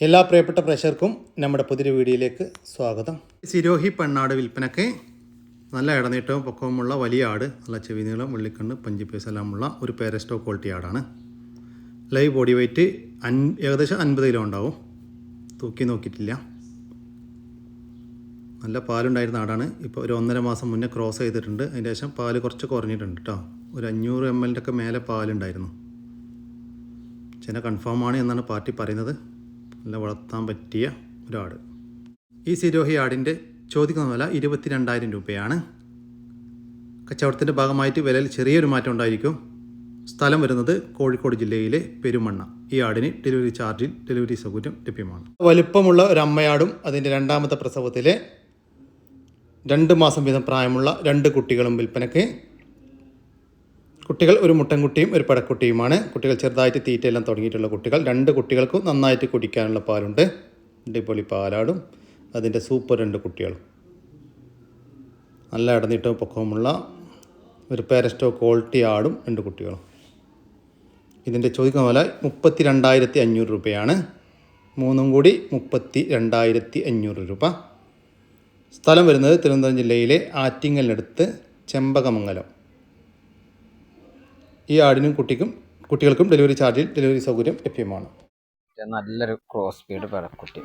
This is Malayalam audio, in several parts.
എല്ലാ പ്രിയപ്പെട്ട പ്രഷർക്കും നമ്മുടെ പുതിയൊരു വീഡിയോയിലേക്ക് സ്വാഗതം. സിരോഹി പെണ്ണാട് വിൽപ്പനക്ക് നല്ല ഇടനീട്ടവും പൊക്കവുമുള്ള വലിയ ആട് നല്ല ചെവി നീളം വെള്ളിക്കണ്ണ് പഞ്ചി എല്ലാമുള്ള ഒരു പേരസ്റ്റോ ക്വാളിറ്റി ആടാണ്. ലൈവ് ബോഡി വെയ്റ്റ് അൻ ഏകദേശം അൻപത് കിലോ ഉണ്ടാവും. തൂക്കി നോക്കിയിട്ടില്ല. നല്ല പാലുണ്ടായിരുന്ന ആടാണ്. ഇപ്പോൾ ഒരു ഒന്നര മാസം മുന്നേ ക്രോസ് ചെയ്തിട്ടുണ്ട്. അതിന് ശേഷം പാൽ കുറച്ച് കുറഞ്ഞിട്ടുണ്ട് കേട്ടോ ഒരു അഞ്ഞൂറ് എം എല്ലിന്റെ ഒക്കെ മേലെ പാലുണ്ടായിരുന്നു. ചില ആണ് എന്നാണ് പാർട്ടി പറയുന്നത്. നല്ല വളർത്താൻ പറ്റിയ ഒരാട്. ഈ സിരോഹി ആടിന്റെ ചോദിക്കുന്ന വില ഇരുപത്തി രണ്ടായിരം രൂപയാണ്. കച്ചവടത്തിന്റെ ഭാഗമായിട്ട് വിലയിൽ ചെറിയൊരു മാറ്റം ഉണ്ടായിരിക്കും. സ്ഥലം വരുന്നത് കോഴിക്കോട് ജില്ലയിലെ പെരുമണ്ണ. ഈ ആടിന് ഡെലിവറി ചാർജിൽ ഡെലിവറി സൗകര്യം ലഭ്യമാണ്. വലിപ്പമുള്ള ഒരു അമ്മയാടും അതിന്റെ രണ്ടാമത്തെ പ്രസവത്തിലെ രണ്ട് മാസം വീതം പ്രായമുള്ള രണ്ട് കുട്ടികളും വിൽപ്പനയ്ക്ക് കുട്ടികൾ ഒരു മുട്ടൻ കുട്ടിയും ഒരു പടക്കുട്ടിയുമാണ്. കുട്ടികൾ ചെറുതായിട്ട് തീറ്റയെല്ലാം തുടങ്ങിയിട്ടുള്ള കുട്ടികൾ. രണ്ട് കുട്ടികൾക്കും നന്നായിട്ട് കുടിക്കാനുള്ള പാലുണ്ട്. അടിപൊളി പാലാടും. അതിന്റെ സൂപ്പർ രണ്ട് കുട്ടികളും. നല്ല ഇടനീട്ടവും പൊക്കവുമുള്ള ഒരു പേരസ്റ്റോ ക്വാളിറ്റി ആടും രണ്ട് കുട്ടികളും. ഇതിന്റെ ചോദിക്കുന്ന വില മുപ്പത്തി രണ്ടായിരത്തി അഞ്ഞൂറ് രൂപയാണ്. മൂന്നും കൂടി മുപ്പത്തി രണ്ടായിരത്തി അഞ്ഞൂറ് രൂപ. സ്ഥലം വരുന്നത് തിരുവനന്തപുരം ജില്ലയിലെ ആറ്റിങ്ങലിനടുത്ത് ചെമ്പകമംഗലം. ഈ ആടിനും കുട്ടിക്കും കുട്ടികൾക്കും ഡെലിവറി ചാർജിൽ ഡെലിവറി സൗകര്യം ലഭ്യമാണ്. നല്ലൊരു ക്രോസ് സ്പീഡ് പെടക്കുട്ടി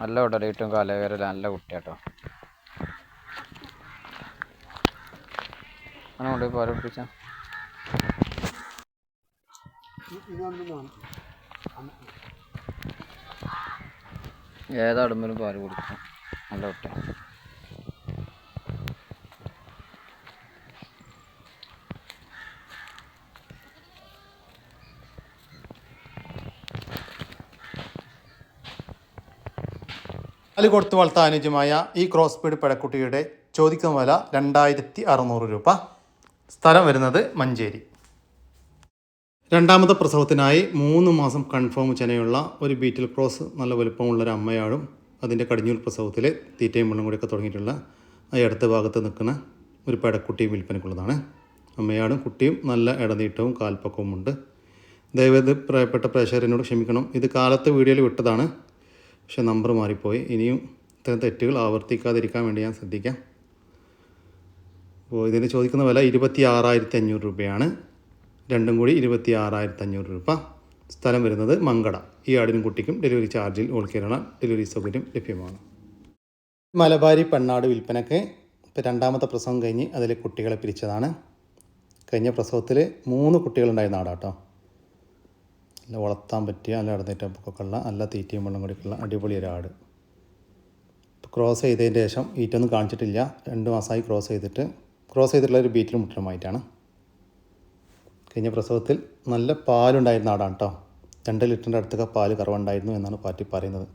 നല്ല ഉടലിട്ടും കാലവേര നല്ല കുട്ടിയാട്ടോ. അങ്ങനെ കൊണ്ടുപോയി പാൽ കുടിപ്പിച്ച. ഏതാടുമ്പോഴും പാൽ കുടിക്കും. നല്ല കുട്ടിയാ. പാൽ കൊടുത്ത് വളർത്താൻ അനുയോജ്യമായ ഈ ക്രോസ് സ്പീഡ് പെടക്കുട്ടിയുടെ ചോദിക്കുന്ന വില രണ്ടായിരത്തി അറുന്നൂറ് രൂപ. സ്ഥലം വരുന്നത് മഞ്ചേരി. രണ്ടാമത്തെ പ്രസവത്തിനായി മൂന്ന് മാസം കൺഫേം ചെനയുള്ള ഒരു ബീറ്റിൽ ക്രോസ് നല്ല വലുപ്പമുള്ള ഒരു അമ്മയാളും അതിന്റെ കടിഞ്ഞൂൽ പ്രസവത്തിൽ തീറ്റയും വെള്ളം കൂടിയൊക്കെ തുടങ്ങിയിട്ടുള്ള ആ അടുത്ത ഭാഗത്ത് നിൽക്കുന്ന ഒരു പെടക്കുട്ടിയും വിൽപ്പനക്കുള്ളതാണ് അമ്മയാടും കുട്ടിയും നല്ല ഇടനീട്ടവും കാൽപ്പക്കവും ഉണ്ട് ദയവേത് പ്രിയപ്പെട്ട പ്രേക്ഷകരനോട് ക്ഷമിക്കണം. ഇത് കാലത്തെ വീഡിയോയിൽ വിട്ടതാണ്. പക്ഷേ നമ്പർ മാറിപ്പോയി. ഇനിയും ഇത്തരം തെറ്റുകൾ ആവർത്തിക്കാതിരിക്കാൻ വേണ്ടി ഞാൻ ശ്രദ്ധിക്കാം. അപ്പോൾ ഇതിന് ചോദിക്കുന്ന വില ഇരുപത്തി ആറായിരത്തി അഞ്ഞൂറ് രൂപയാണ്. രണ്ടും കൂടി ഇരുപത്തി ആറായിരത്തി അഞ്ഞൂറ് രൂപ. സ്ഥലം വരുന്നത് മങ്കട. ഈ ആടിനും കുട്ടിക്കും ഡെലിവറി ചാർജിൽ ഓൾ ഡെലിവറി സൗകര്യം ലഭ്യമാണ്. മലബാരി പെണ്ണാട് വിൽപ്പനക്ക് ഇപ്പോൾ രണ്ടാമത്തെ പ്രസവം കഴിഞ്ഞ് അതിലെ കുട്ടികളെ പിരിച്ചതാണ്. കഴിഞ്ഞ പ്രസവത്തിൽ മൂന്ന് കുട്ടികളുണ്ടായിരുന്ന ആടാട്ടോ നല്ല വളർത്താൻ പറ്റിയ നല്ല ഇടനേറ്റപ്പൊക്കെ ഉള്ള നല്ല തീറ്റയും വെള്ളം കൂടിയൊക്കെയുള്ള അടിപൊളി ഒരു ആട്. ഇപ്പോൾ ക്രോസ് ചെയ്തതിന് ശേഷം ഈറ്റൊന്നും കാണിച്ചിട്ടില്ല. രണ്ട് മാസമായി ക്രോസ് ചെയ്തിട്ട്. ക്രോസ് ചെയ്തിട്ടുള്ള ഒരു ബീറ്റിൽ മുട്ടലുമായിട്ടാണ് കഴിഞ്ഞ പ്രസവത്തിൽ നല്ല പാലുണ്ടായിരുന്ന ആടാണ് കേട്ടോ രണ്ട് ലിറ്ററിന്റെ അടുത്തൊക്കെ പാൽ കറവുണ്ടായിരുന്നു എന്നാണ് പാർട്ടി പറയുന്നത്.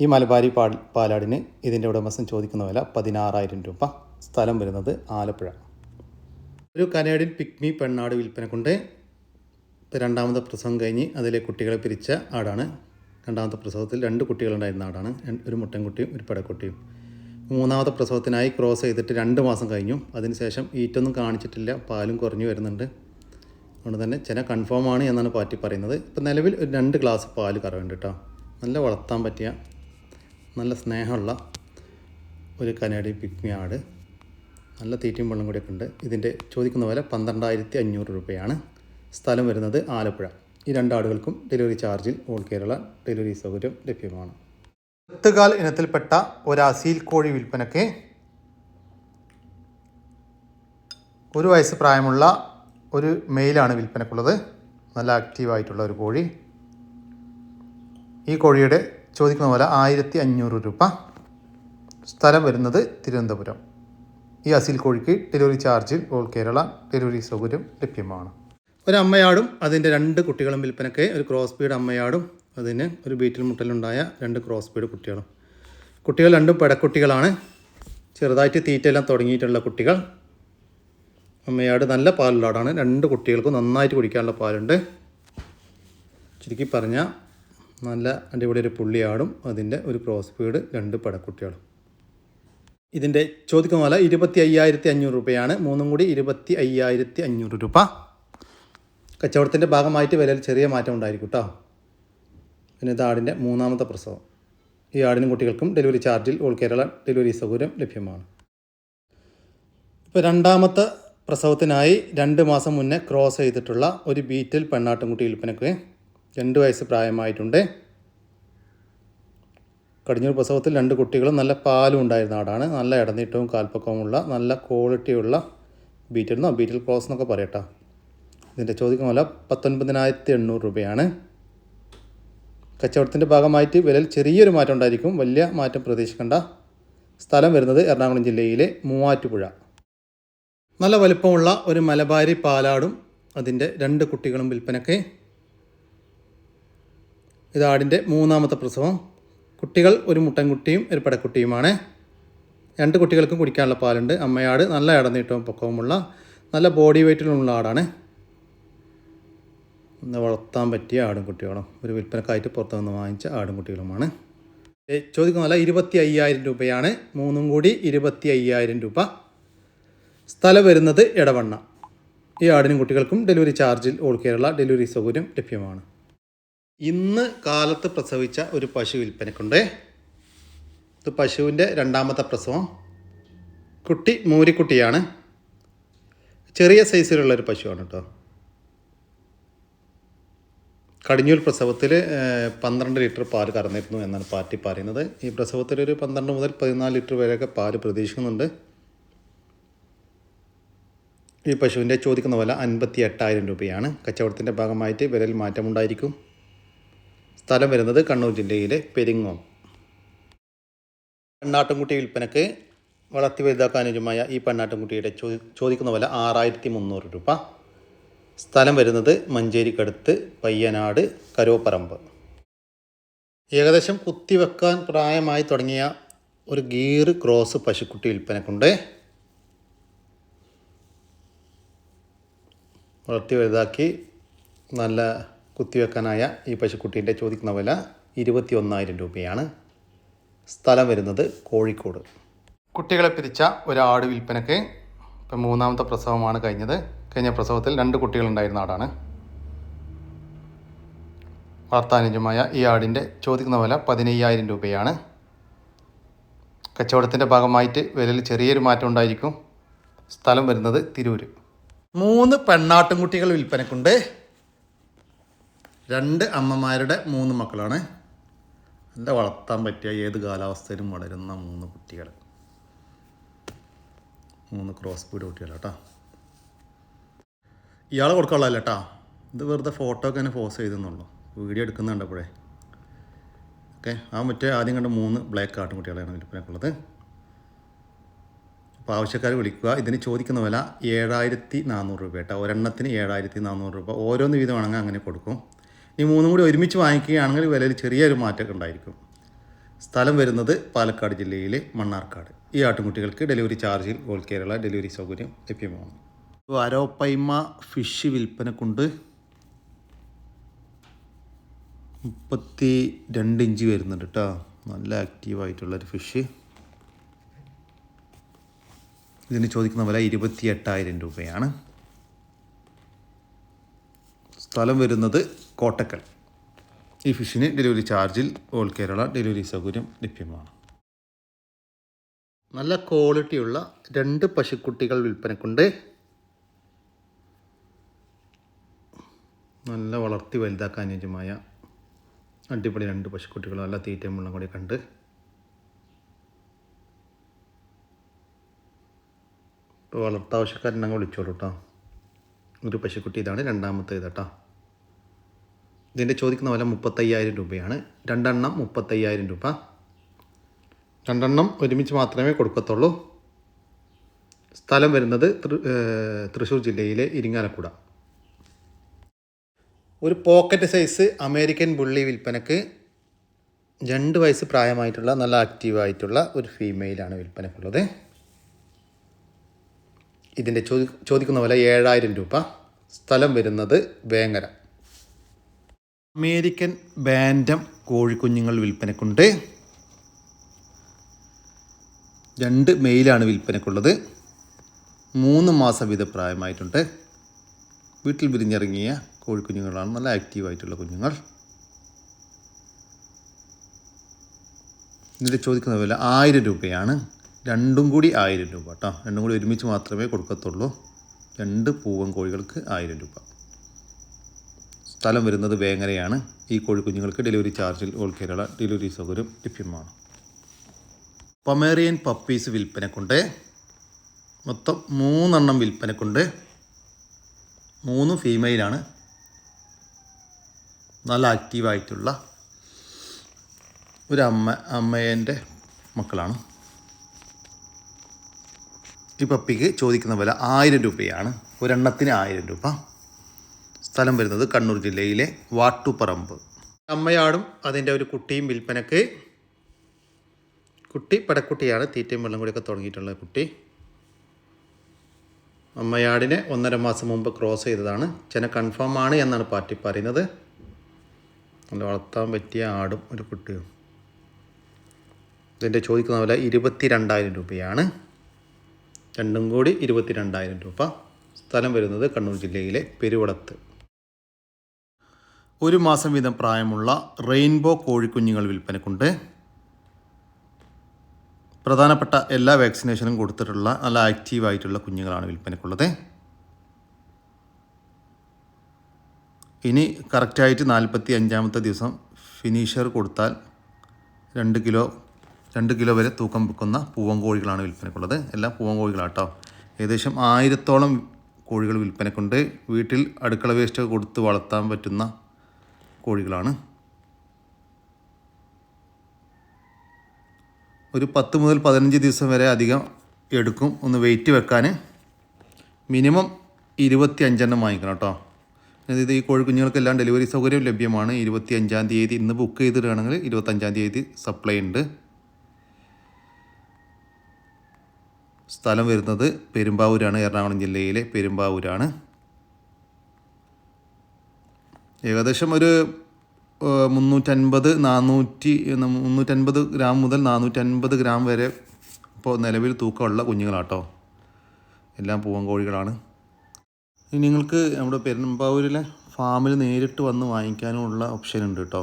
ഈ മലബാരി പാൽ പാലാടിന് ഇതിന്റെ ഉടമസ്ഥൻ ചോദിക്കുന്ന വില പതിനാറായിരം രൂപ. സ്ഥലം വരുന്നത് ആലപ്പുഴ. ഒരു കനേഡിയൻ പിക്മി പെണ്ണാട് വിൽപ്പന കൊണ്ട് രണ്ടാമത്തെ പ്രസവം കഴിഞ്ഞ് അതിലെ കുട്ടികളെ പിരിച്ച ആടാണ്. രണ്ടാമത്തെ പ്രസവത്തിൽ രണ്ട് കുട്ടികളുണ്ടായിരുന്ന ആടാണ്. ഒരു മുട്ടൻകുട്ടിയും ഒരു പടക്കുട്ടിയും. മൂന്നാമത്തെ പ്രസവത്തിനായി ക്രോസ് ചെയ്തിട്ട് രണ്ട് മാസം കഴിഞ്ഞു. അതിനുശേഷം ഈറ്റൊന്നും കാണിച്ചിട്ടില്ല. പാലും കുറഞ്ഞു വരുന്നുണ്ട്. അതുകൊണ്ട് തന്നെ ചെന കൺഫേം ആണ് എന്നാണ് പാറ്റി പറയുന്നത്. ഇപ്പം നിലവിൽ ഒരു രണ്ട് ഗ്ലാസ് പാൽ കറവുണ്ട് കേട്ടോ. നല്ല വളർത്താൻ പറ്റിയ നല്ല സ്നേഹമുള്ള ഒരു കനേഡി പിക്മി ആട്. നല്ല തീറ്റയും വെള്ളം കൂടിയൊക്കെ ഉണ്ട്. ഇതിന്റെ ചോദിക്കുന്ന പോലെ പന്ത്രണ്ടായിരത്തി അഞ്ഞൂറ് രൂപയാണ്. സ്ഥലം വരുന്നത് ആലപ്പുഴ. ഈ രണ്ടാടുകൾക്കും ഡെലിവറി ചാർജിൽ ഓൾ കേരള ഡെലിവറി സൗകര്യം ലഭ്യമാണ്. പത്തുകാൽ ഇനത്തിൽപ്പെട്ട ഒരു കോഴി വിൽപ്പനയ്ക്ക് ഒരു വയസ്സ് പ്രായമുള്ള ഒരു മെയിലാണ് വിൽപ്പനക്കുള്ളത്. നല്ല ആക്റ്റീവായിട്ടുള്ള ഒരു കോഴി. ഈ കോഴിയുടെ ചോദിക്കുന്ന പോലെ ആയിരത്തി അഞ്ഞൂറ് രൂപ. സ്ഥലം വരുന്നത് തിരുവനന്തപുരം. ഈ അസീൽ കോഴിക്ക് ഡെലിവറി ചാർജിൽ ഓൾ കേരള ഡെലിവറി സൗകര്യം ലഭ്യമാണ്. ഒരു അമ്മയാടും അതിന്റെ രണ്ട് കുട്ടികളും വിൽപ്പനക്ക് ഒരു ക്രോസ് ബീഡ് അമ്മയാടും അതിന് ഒരു ബീറ്റിൽ മുട്ടലുണ്ടായ രണ്ട് ക്രോസ് ബീഡ് കുട്ടികളും. കുട്ടികൾ രണ്ടും പെടക്കുട്ടികളാണ്. ചെറുതായിട്ട് തീറ്റയെല്ലാം തുടങ്ങിയിട്ടുള്ള കുട്ടികൾ. അമ്മയാട് നല്ല പാലുള്ള ആടാണ് രണ്ട് കുട്ടികൾക്കും നന്നായിട്ട് കുടിക്കാനുള്ള പാലുണ്ട്. ചുരുക്കി പറഞ്ഞാൽ നല്ല അടിപൊളി ഒരു പുള്ളിയാടും അതിന്റെ ഒരു ക്രോസ് ബീഡ് രണ്ട് പടക്കുട്ടികളും. ഇതിന്റെ ചോദിക്കുന്ന പോലെ ഇരുപത്തി അയ്യായിരത്തി അഞ്ഞൂറ് രൂപയാണ്. മൂന്നും കൂടി ഇരുപത്തി അയ്യായിരത്തി അഞ്ഞൂറ് രൂപ. കച്ചവടത്തിന്റെ ഭാഗമായിട്ട് വിലയിൽ ചെറിയ മാറ്റം ഉണ്ടായിരിക്കും കേട്ടോ പിന്നെ ഇത് ആടിന്റെ മൂന്നാമത്തെ പ്രസവം. ഈ ആടിനും കുട്ടികൾക്കും ഡെലിവറി ചാർജിൽ ഓൾ കേരള ഡെലിവറി സൗകര്യം ലഭ്യമാണ്. ഇപ്പോൾ രണ്ടാമത്തെ പ്രസവത്തിനായി രണ്ട് മാസം മുന്നേ ക്രോസ് ചെയ്തിട്ടുള്ള ഒരു ബീറ്റിൽ പെണ്ണാട്ടുംകുട്ടി വിൽപ്പനക്ക് രണ്ട് വയസ്സ് പ്രായമായിട്ടുണ്ട്. കടിഞ്ഞൂർ പ്രസവത്തിൽ രണ്ട് കുട്ടികളും നല്ല പാലും ഉണ്ടായിരുന്ന ആടാണ്. നല്ല ഇടനീട്ടവും കാൽപ്പക്കവുമുള്ള നല്ല ക്വാളിറ്റിയുള്ള ബീറ്റിൽ നിന്നോ ബീറ്റിൽ ക്രോസ് എന്നൊക്കെ പറയട്ടോ. ഇതിന്റെ ചോദിക്കുന്ന വില പത്തൊൻപതിനായിരത്തി എണ്ണൂറ് രൂപയാണ്. കച്ചവടത്തിന്റെ ഭാഗമായിട്ട് വിലയിൽ ചെറിയൊരു മാറ്റം ഉണ്ടായിരിക്കും. വലിയ മാറ്റം പ്രതീക്ഷിക്കേണ്ട. സ്ഥലം വരുന്നത് എറണാകുളം ജില്ലയിലെ മൂവാറ്റുപുഴ. നല്ല വലുപ്പമുള്ള ഒരു മലബാരി പാലാടും അതിന്റെ രണ്ട് കുട്ടികളും വിൽപ്പനയ്ക്ക്. ഇതാടിന്റെ മൂന്നാമത്തെ പ്രസവം. കുട്ടികൾ ഒരു മുട്ടൻകുട്ടിയും ഒരു പടക്കുട്ടിയുമാണ്. രണ്ട് കുട്ടികൾക്കും കുടിക്കാനുള്ള പാലുണ്ട്. അമ്മയാട് നല്ല ഇടനീട്ടവും പൊക്കവുമുള്ള നല്ല ബോഡി വെയ്റ്റിലുള്ള ആടാണ്. വളർത്താൻ പറ്റിയ ആടും കുട്ടികളും ഒരു വിൽപ്പനക്കായിട്ട് പുറത്തു നിന്ന് വാങ്ങിച്ച ആടും കുട്ടികളുമാണ് ഏ, ചോദിക്കുന്ന ഇരുപത്തി അയ്യായിരം രൂപയാണ്. മൂന്നും കൂടി ഇരുപത്തി അയ്യായിരം രൂപ. സ്ഥലം വരുന്നത് ഇടവണ്ണ ഈ ആടിനും കുട്ടികൾക്കും ഡെലിവറി ചാർജിൽ ഓൾ കേരള ഡെലിവറി സൗകര്യം ലഭ്യമാണ്. ഇന്ന് കാലത്ത് പ്രസവിച്ച ഒരു പശു വിൽപ്പനക്കുണ്ട്. ഇത് പശുവിന്റെ രണ്ടാമത്തെ പ്രസവം. കുട്ടി മൂരിക്കുട്ടിയാണ്. ചെറിയ സൈസിലുള്ളൊരു പശുവാണ് കേട്ടോ. കടിഞ്ഞൂൽ പ്രസവത്തിൽ പന്ത്രണ്ട് ലിറ്റർ പാൽ കറന്നിരുന്നു എന്നാണ് പാർട്ടി പറയുന്നത്. ഈ പ്രസവത്തിൽ ഒരു പന്ത്രണ്ട് മുതൽ പതിനാല് ലിറ്റർ വരെയൊക്കെ പാൽ പ്രതീക്ഷിക്കുന്നുണ്ട്. ഈ പശുവിന്റെ ചോദിക്കുന്ന വില അൻപത്തി എട്ടായിരം രൂപയാണ്. കച്ചവടത്തിന്റെ ഭാഗമായിട്ട് വിലയിൽ മാറ്റമുണ്ടായിരിക്കും. സ്ഥലം വരുന്നത് കണ്ണൂർ ജില്ലയിലെ പെരിങ്ങോം. പെണ്ണാട്ടുംകുട്ടി വിൽപ്പനക്ക് വളർത്തി വലുതാക്കാൻ അനുജമായ ഈ പെണ്ണാട്ടുംകുട്ടിയുടെ ചോദിക്കുന്ന വില ആറായിരത്തി മുന്നൂറ് രൂപ. സ്ഥലം വരുന്നത് മഞ്ചേരിക്കടുത്ത് പയ്യനാട് കരോപ്പറമ്പ്. ഏകദേശം കുത്തിവെക്കാൻ പ്രായമായി തുടങ്ങിയ ഒരു ഗീർ ക്രോസ് പശുക്കുട്ടി വിൽപ്പനക്കുണ്ട്. വളർത്തി വലുതാക്കി നല്ല കുത്തിവെക്കാനായ ഈ പശുക്കുട്ടീന്റെ ചോദിക്കുന്ന വില ഇരുപത്തി ഒന്നായിരം രൂപയാണ്. സ്ഥലം വരുന്നത് കോഴിക്കോട്. കുട്ടികളെ പിരിച്ച ഒരാട് വിൽപ്പനക്ക് ഇപ്പം മൂന്നാമത്തെ പ്രസവമാണ് കഴിഞ്ഞത്. കഴിഞ്ഞ പ്രസവത്തിൽ രണ്ട് കുട്ടികളുണ്ടായിരുന്ന ആടാണ്. വളർത്താനുജമായ ഈ ആടിന്റെ ചോദിക്കുന്ന വില പതിനയ്യായിരം രൂപയാണ്. കച്ചവടത്തിന്റെ ഭാഗമായിട്ട് വിലയിൽ ചെറിയൊരു മാറ്റം ഉണ്ടായിരിക്കും. സ്ഥലം വരുന്നത് തിരൂര്. മൂന്ന് പെണ്ണാട്ടുംകുട്ടികൾ വിൽപ്പനക്കുണ്ട്. രണ്ട് അമ്മമാരുടെ മൂന്ന് മക്കളാണ്. നല്ല വളർത്താൻ പറ്റിയ ഏത് കാലാവസ്ഥയിലും വളരുന്ന മൂന്ന് കുട്ടികൾ. മൂന്ന് ക്രോസ് ബീഡ് കുട്ടികൾ കേട്ടോ ഇയാളെ കൊടുക്കാനുള്ളതല്ല കേട്ടാ ഇത് വെറുതെ ഫോട്ടോ ഒക്കെ തന്നെ ഫോസ് ചെയ്തെന്നുള്ളൂ. വീഡിയോ എടുക്കുന്നുണ്ടപ്പോഴേ ഓക്കെ ആ മറ്റേ ആദ്യം കണ്ട മൂന്ന് ബ്ലാക്ക് ആട്ടുംകുട്ടികളാണ് വിൽപ്പനക്കുള്ളത് അപ്പോൾ ആവശ്യക്കാർ വിളിക്കുക. ഇതിന് ചോദിക്കുന്ന വില ഏഴായിരത്തി നാനൂറ് രൂപ കേട്ടോ ഒരെണ്ണത്തിന് ഏഴായിരത്തി നാനൂറ് രൂപ. ഓരോന്ന് വീതമാണെങ്കിൽ അങ്ങനെ കൊടുക്കും. ഈ മൂന്നും കൂടി ഒരുമിച്ച് വാങ്ങിക്കുകയാണെങ്കിൽ വിലയിൽ ചെറിയൊരു മാറ്റമൊക്കെ ഉണ്ടായിരിക്കും. സ്ഥലം വരുന്നത് പാലക്കാട് ജില്ലയിലെ മണ്ണാർക്കാട്. ഈ ആട്ടുംകുട്ടികൾക്ക് ഡെലിവറി ചാർജിൽ ഓൾ കേരള ഡെലിവറി സൗകര്യം ലഭ്യമാണ്. അരോപ്പൈമ ഫിഷ് വിൽപ്പനക്കുണ്ട് മുപ്പത്തി രണ്ട് ഇഞ്ച് വരുന്നുണ്ട് കേട്ടോ നല്ല ആക്റ്റീവായിട്ടുള്ളൊരു ഫിഷ് ഇതിന് ചോദിക്കുന്ന വില ഇരുപത്തി എട്ടായിരം രൂപയാണ്. സ്ഥലം വരുന്നത് കോട്ടക്കൽ. ഈ ഫിഷിന് ഡെലിവറി ചാർജിൽ ഓൾ കേരള ഡെലിവറി സൗകര്യം ലഭ്യമാണ്. നല്ല ക്വാളിറ്റിയുള്ള രണ്ട് പശുക്കുട്ടികൾ വിൽപ്പനക്കുണ്ട് നല്ല വളർത്തി വലുതാക്കാൻ അനുയോജ്യമായ അടിപൊളി രണ്ട് പശുക്കുട്ടികൾ നല്ല തീറ്റയും വെള്ളം കൂടി കണ്ട് ഇപ്പോൾ വളർത്താവശ്യക്കാരനങ്ങ് വിളിച്ചോളൂ കേട്ടോ ഒരു പശുക്കുട്ടി ഇതാണ് രണ്ടാമത്തെ കേട്ടോ ഇതിന്റെ ചോദിക്കുന്ന വില മുപ്പത്തയ്യായിരം രൂപയാണ്. രണ്ടെണ്ണം മുപ്പത്തയ്യായിരം രൂപ. രണ്ടെണ്ണം ഒരുമിച്ച് മാത്രമേ കൊടുക്കത്തുള്ളൂ. സ്ഥലം വരുന്നത് തൃശ്ശൂർ ജില്ലയിലെ ഇരിങ്ങാലക്കുട. ഒരു പോക്കറ്റ് സൈസ് അമേരിക്കൻ ബുള്ളി വിൽപ്പനക്ക് രണ്ട് വയസ്സ് പ്രായമായിട്ടുള്ള നല്ല ആക്റ്റീവായിട്ടുള്ള ഒരു ഫീമെയിലാണ് വിൽപ്പനക്കുള്ളത്. ഇതിന്റെ ചോദി ചോദിക്കുന്ന വില ഏഴായിരം രൂപ. സ്ഥലം വരുന്നത് വേങ്ങര. അമേരിക്കൻ ബാൻഡം കോഴിക്കുഞ്ഞുങ്ങൾ വിൽപ്പനക്കുണ്ട്. രണ്ട് മെയിലാണ് വിൽപ്പനക്കുള്ളത്. മൂന്ന് മാസം വീത പ്രായമായിട്ടുണ്ട് വീട്ടിൽ വിരിഞ്ഞിറങ്ങിയ കോഴിക്കുഞ്ഞുങ്ങളാണ് നല്ല ആക്റ്റീവായിട്ടുള്ള കുഞ്ഞുങ്ങൾ. ഇതിന്റെ ചോദിക്കുന്ന വില ആയിരം രൂപയാണ്. രണ്ടും കൂടി ആയിരം രൂപ കേട്ടോ. രണ്ടും കൂടി ഒരുമിച്ച് മാത്രമേ കൊടുക്കത്തുള്ളൂ. രണ്ട് പൂവൻ കോഴികൾക്ക് ആയിരം രൂപ. സ്ഥലം വരുന്നത് വേങ്ങരയാണ്. ഈ കോഴിക്കുഞ്ഞുങ്ങൾക്ക് ഡെലിവറി ചാർജിൽ ഓൾ കേരള ഡെലിവറി സൗകര്യം ലഭ്യമാണ്. പമേറിയൻ പപ്പീസ് വിൽപ്പനക്കുണ്ട്. മൊത്തം മൂന്നെണ്ണം വിൽപ്പനക്കുണ്ട്. മൂന്ന് ഫീമെയിലാണ് നല്ല ആക്റ്റീവായിട്ടുള്ള ഒരു അമ്മ അമ്മേന്റെ മക്കളാണ്. ഈ പപ്പിക്ക് ചോദിക്കുന്ന വില ആയിരം രൂപയാണ്. ഒരെണ്ണത്തിന് ആയിരം രൂപ. സ്ഥലം വരുന്നത് കണ്ണൂർ ജില്ലയിലെ വാട്ടുപറമ്പ്. അമ്മയാടും അതിന്റെ ഒരു കുട്ടിയും വിൽപ്പനക്ക്. കുട്ടി പടക്കുട്ടിയാണ്. തീറ്റയും വെള്ളം കൂടിയൊക്കെ തുടങ്ങിയിട്ടുള്ള കുട്ടി. അമ്മയാടിനെ ഒന്നര മാസം മുമ്പ് ക്രോസ് ചെയ്തതാണ്. ചെന കൺഫേം ആണ് എന്നാണ് പാർട്ടി പറയുന്നത്. നല്ല വളർത്താൻ പറ്റിയ ആടും ഒരു കുട്ടിയും. ഇതിന്റെ ചോദിക്കുന്ന വില ഇരുപത്തി രണ്ടായിരം രൂപയാണ്. രണ്ടും കൂടി ഇരുപത്തി രണ്ടായിരം രൂപ. സ്ഥലം വരുന്നത് കണ്ണൂർ ജില്ലയിലെ പെരുവടത്ത്. ഒരു മാസം വീതം പ്രായമുള്ള റെയിൻബോ കോഴിക്കുഞ്ഞുങ്ങൾ വിൽപ്പനക്കുണ്ട്. പ്രധാനപ്പെട്ട എല്ലാ വാക്സിനേഷനും കൊടുത്തിട്ടുള്ള നല്ല ആക്റ്റീവായിട്ടുള്ള കുഞ്ഞുങ്ങളാണ് വിൽപ്പനക്കുള്ളത്. ഇനി കറക്റ്റായിട്ട് നാൽപ്പത്തി അഞ്ചാമത്തെ ദിവസം ഫിനിഷർ കൊടുത്താൽ രണ്ട് കിലോ രണ്ട് കിലോ വരെ തൂക്കം വെക്കുന്ന പൂവൻ കോഴികളാണ് വിൽപ്പനക്കുള്ളത്. എല്ലാം പൂവൻ കോഴികളാട്ടോ ഏകദേശം ആയിരത്തോളം കോഴികൾ വിൽപ്പനക്കുണ്ട്. വീട്ടിൽ അടുക്കള വേസ്റ്റ് കൊടുത്ത് വളർത്താൻ പറ്റുന്ന കോഴികളാണ്. ഒരു പത്ത് മുതൽ പതിനഞ്ച് ദിവസം വരെ അധികം എടുക്കും. ഒന്ന് വെയിറ്റ് വെക്കാൻ. മിനിമം ഇരുപത്തി അഞ്ചെണ്ണം വാങ്ങിക്കണം കേട്ടോ. അതായത് ഈ കോഴിക്കുഞ്ഞുങ്ങൾക്കെല്ലാം ഡെലിവറി സൗകര്യം ലഭ്യമാണ്. ഇരുപത്തി അഞ്ചാം തീയതി ഇന്ന് ബുക്ക് ചെയ്തിടുകയാണെങ്കിൽ ഇരുപത്തഞ്ചാം തീയതി സപ്ലൈ ഉണ്ട്. സ്ഥലം വരുന്നത് പെരുമ്പാവൂരാണ്. എറണാകുളം ജില്ലയിലെ പെരുമ്പാവൂരാണ്. ഏകദേശം ഒരു മുന്നൂറ്റൻപത് നാനൂറ്റി മുന്നൂറ്റൻപത് ഗ്രാം മുതൽ നാനൂറ്റൻപത് ഗ്രാം വരെ ഇപ്പോൾ നിലവിൽ തൂക്കമുള്ള കുഞ്ഞുങ്ങളാട്ടോ. എല്ലാം പൂവൻ കോഴികളാണ്. നിങ്ങൾക്ക് നമ്മുടെ പെരുമ്പാവൂരിലെ ഫാമിൽ നേരിട്ട് വന്ന് വാങ്ങിക്കാനുമുള്ള ഓപ്ഷൻ ഉണ്ട് കേട്ടോ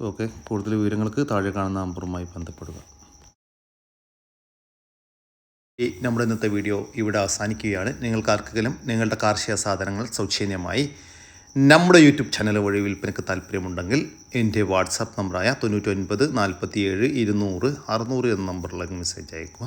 ഓക്കെ കൂടുതൽ വിവരങ്ങൾക്ക് താഴെ കാണുന്ന നമ്പറുമായി ബന്ധപ്പെടുക. ഈ നമ്മുടെ ഇന്നത്തെ വീഡിയോ ഇവിടെ അവസാനിക്കുകയാണ്. നിങ്ങൾക്ക് ആർക്കെങ്കിലും നിങ്ങളുടെ കാർഷിക സാധനങ്ങൾ സൗജന്യമായി നമ്മുടെ യൂട്യൂബ് ചാനൽ വഴി വിൽപ്പനയ്ക്ക് താല്പര്യമുണ്ടെങ്കിൽ എന്റെ വാട്സാപ്പ് നമ്പറായ തൊണ്ണൂറ്റൊൻപത് നാൽപ്പത്തി ഏഴ് ഇരുന്നൂറ് അറുന്നൂറ് എന്ന നമ്പറിലേക്ക് മെസ്സേജ് അയക്കുക